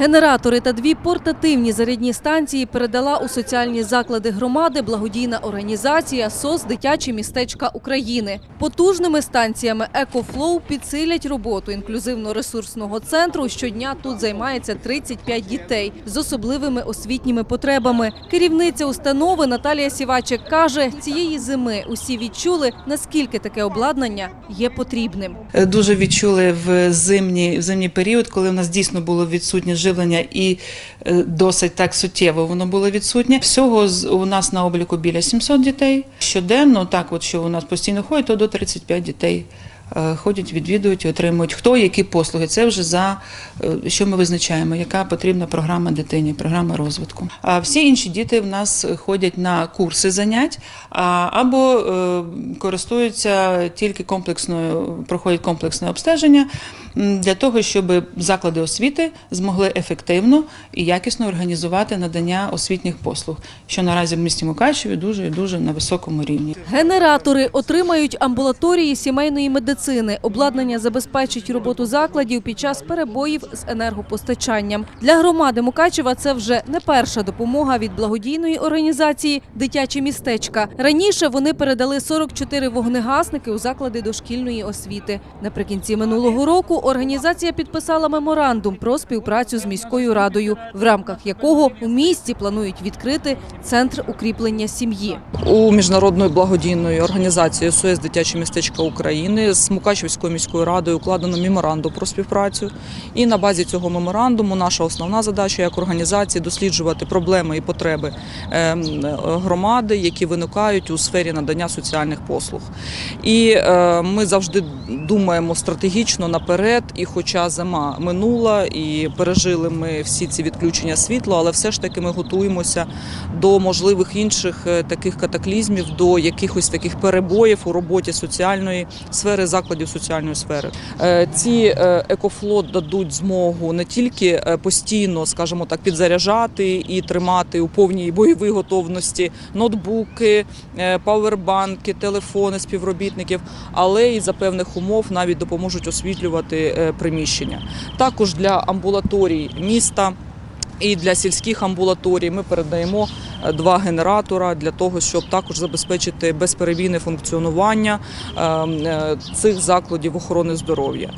Генератори та дві портативні зарядні станції передала у соціальні заклади громади благодійна організація СОС Дитячі містечка України. Потужними станціями «Екофлоу» підсилять роботу інклюзивно-ресурсного центру. Щодня тут займається 35 дітей з особливими освітніми потребами. Керівниця установи Наталія Сівачек каже, цієї зими усі відчули, наскільки таке обладнання є потрібним. Е, дуже відчули в зимній, зимній період, коли в нас дійсно було відсутнє живлення і е, досить так суттєво воно було відсутнє. Всього у нас на обліку біля 700 дітей. Щоденно, так от що у нас постійно ходить, то до 35 дітей. Е, Ходять, відвідують, і отримують хто які послуги. Це вже за е, що ми визначаємо, яка потрібна програма дитині, програма розвитку. А всі інші діти в нас ходять на курси занять або е, користуються тільки комплексною, проходять комплексне обстеження для того, щоб заклади освіти змогли ефективно і якісно організувати надання освітніх послуг, що наразі в місті Мукачеві дуже дуже на високому рівні. Генератори отримають амбулаторії сімейної медицини. Обладнання забезпечить роботу закладів під час перебоїв з енергопостачанням. Для громади Мукачева це вже не перша допомога від благодійної організації Дитячі містечка. Раніше вони передали 44 вогнегасники у заклади дошкільної освіти. Наприкінці минулого року організація підписала меморандум про співпрацю з міською радою, в рамках якого у місті планують відкрити центр укріплення сім'ї. у міжнародної благодійної організації СОС Дитячі містечка України з Мукачівською міською радою укладено меморандум про співпрацю. І на базі цього меморандуму наша основна задача як організації досліджувати проблеми і потреби ем, громади, які виникають у сфері надання соціальних послуг. І е, ми завжди думаємо стратегічно наперед. І хоча зима минула і пережили ми всі ці відключення світла, але все ж таки ми готуємося до можливих інших е, таких катаклізмів, до якихось таких перебоїв у роботі соціальної сфери, закладів соціальної сфери. Е, Ці е, екофлот дадуть змогу не тільки е, постійно, скажімо так, підзаряджати і тримати у повній бойовій готовності ноутбуки, павербанки, телефони співробітників, але і за певних умов навіть допоможуть освітлювати приміщення. Також для амбулаторій міста. І для сільських амбулаторій ми передаємо два генератора для того, щоб також забезпечити безперебійне функціонування е, е, цих закладів охорони здоров'я.